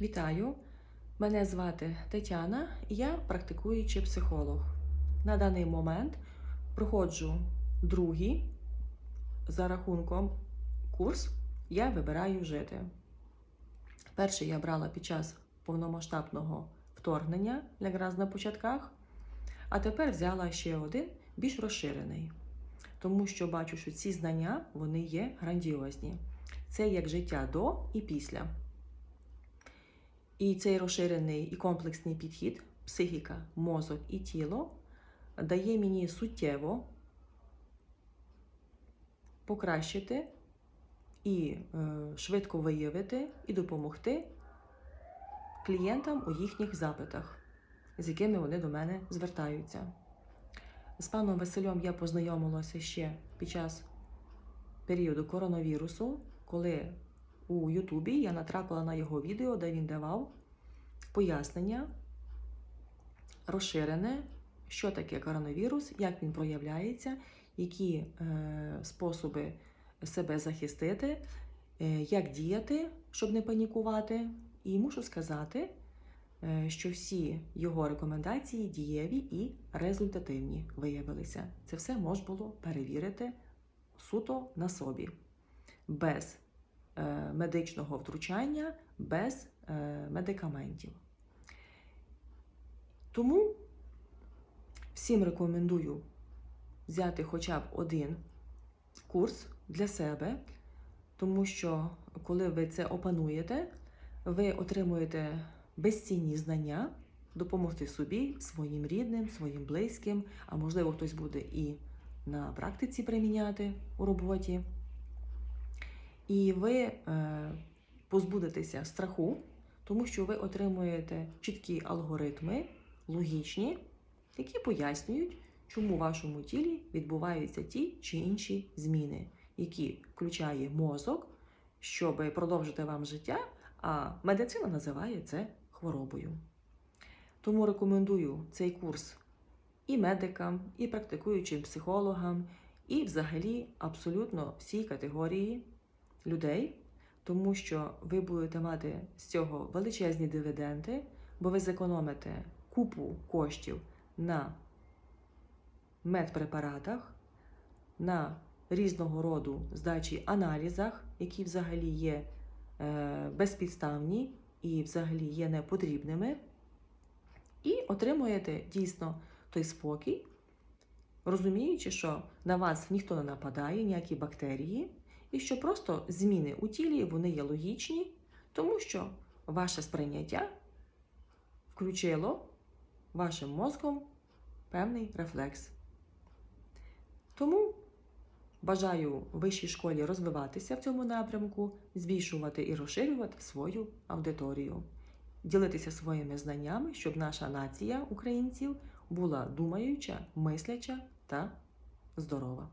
Вітаю! Мене звати Тетяна, я практикуючий психолог. На даний момент проходжу другий за рахунком курс Я вибираю жити. Перший я брала під час повномасштабного вторгнення, якраз на початках, а тепер взяла ще один більш розширений, тому що бачу, що ці знання вони є грандіозні. Це як життя до і після. І цей розширений і комплексний підхід, психіка, мозок і тіло, дає мені суттєво покращити і е, швидко виявити і допомогти клієнтам у їхніх запитах, з якими вони до мене звертаються. З паном Василем я познайомилася ще під час періоду коронавірусу, коли у Ютубі я натрапила на його відео, де він давав пояснення розширене, що таке коронавірус, як він проявляється, які е, способи себе захистити, е, як діяти, щоб не панікувати. І мушу сказати, е, що всі його рекомендації дієві і результативні виявилися. Це все можна було перевірити суто на собі, без медичного втручання, без е, медикаментів. Тому всім рекомендую взяти хоча б один курс для себе, тому що коли ви це опануєте, ви отримуєте безцінні знання, допомогти собі, своїм рідним, своїм близьким, а можливо, хтось буде і на практиці приміняти у роботі. І ви е, позбудетеся страху, тому що ви отримуєте чіткі алгоритми, логічні, які пояснюють, чому в вашому тілі відбуваються ті чи інші зміни, які включає мозок, щоб продовжити вам життя, а медицина називає це хворобою. Тому рекомендую цей курс і медикам, і практикуючим психологам, і взагалі абсолютно всій категорії людей, тому що ви будете мати з цього величезні дивіденди, бо ви зекономите купу коштів на медпрепаратах, на різного роду здачі аналізах, які взагалі є е, безпідставні і взагалі є непотрібними, і отримуєте дійсно той спокій, розуміючи, що на вас ніхто не нападає, ніякі бактерії, і що просто зміни у тілі вони є логічні, тому що ваше сприйняття включило вашим мозком певний рефлекс. Тому бажаю вищій школі розвиватися в цьому напрямку, збільшувати і розширювати свою аудиторію, ділитися своїми знаннями, щоб наша нація українців була думаюча, мисляча та здорова.